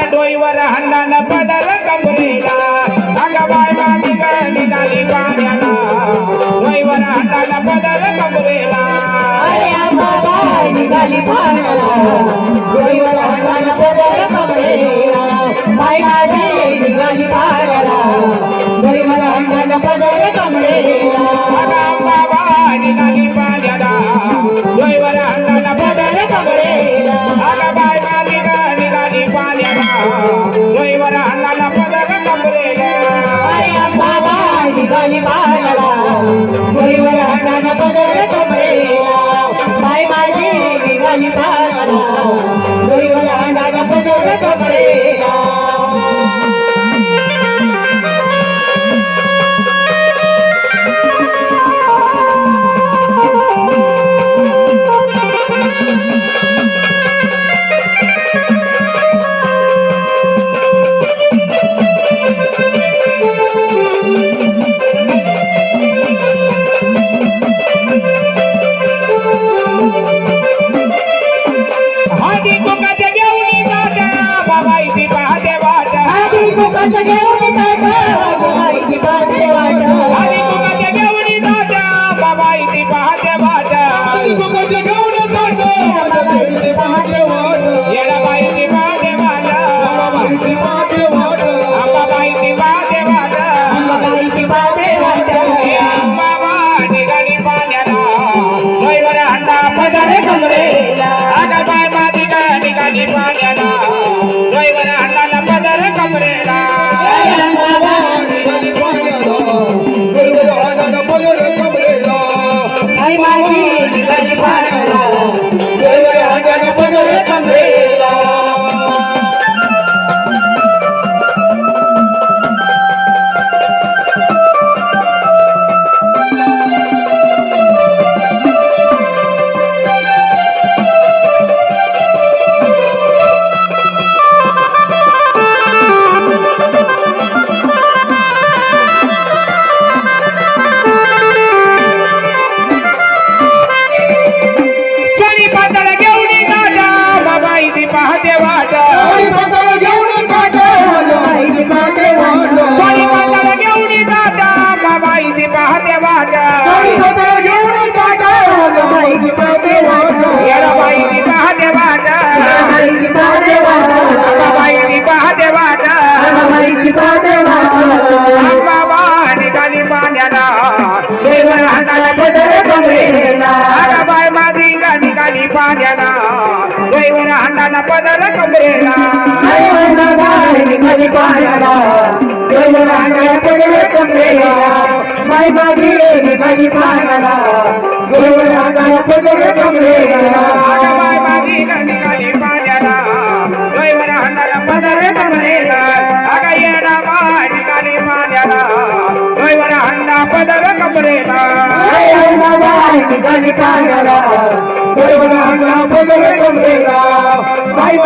डोईवर हंडान पदर कमरेला. अगं बाय ग निघाली पाण्याला डोईवर हंडान पदर अंबाबाई निघाली पाण्याला. डोईवर अंगाला पदर बाई माझी निघाली पाण्याला. डोईवर अंगाला पदर कमरेला. अगं निघाली पाण्याला. डोईवर हंडान पदर कमरेला. अगं बाय पाण्याला डोईवर हंडान पदर कमरेला अरे निघाली इथे पाहते वाट आधी कुकाचं घेऊन जातं, बाईची पाहते वाट. हाती कुकाच्या घेऊन बाबा इथे पाहते वाट कुकाचं घेऊन जातं, बाईची पाहते वाट. येडाबाई इथे पाहते वाट बाईची पाहते वाट. बाबा इथे पाहते वाट बाईची पाहते वाट. बाबा निघाली पाण्याला ड्रायव्हर हंडा पदारे कमरेला अगं बाय माझी ग निघाली पाण्याला माझी निघाली पाण्याला, पाहते वाट बाई पदर घेऊन जातं, बाईची पाहते वाट. कोणी पातळ घेऊन जाता बाबा इथे पाहते वाट बाई पदर घेऊन जातं, बाईची पाहते वाट. इथे पाहते वाट बाईची पाहते वाट. बाबा इथे पाहते वाट. बाबा निघाली पाण्याला देवर हाताला पदर कमरेला. बाय माझी निघाली पाण्याला देवर हाताला पदर कमरेला आई वंदनाबाई निघाली पाण्याला, डोईवर अंगाला पदर कमरेला. बाई माझी निघाली पाण्याला, डोईवर अंगाला पदर कमरेला. अगं बाय माझी गा निघाली पाण्याला देवर हाताला पदर कमरेला अगं येडा बाय निघाली पाण्याला देवर हांडा पदर कमरेला आई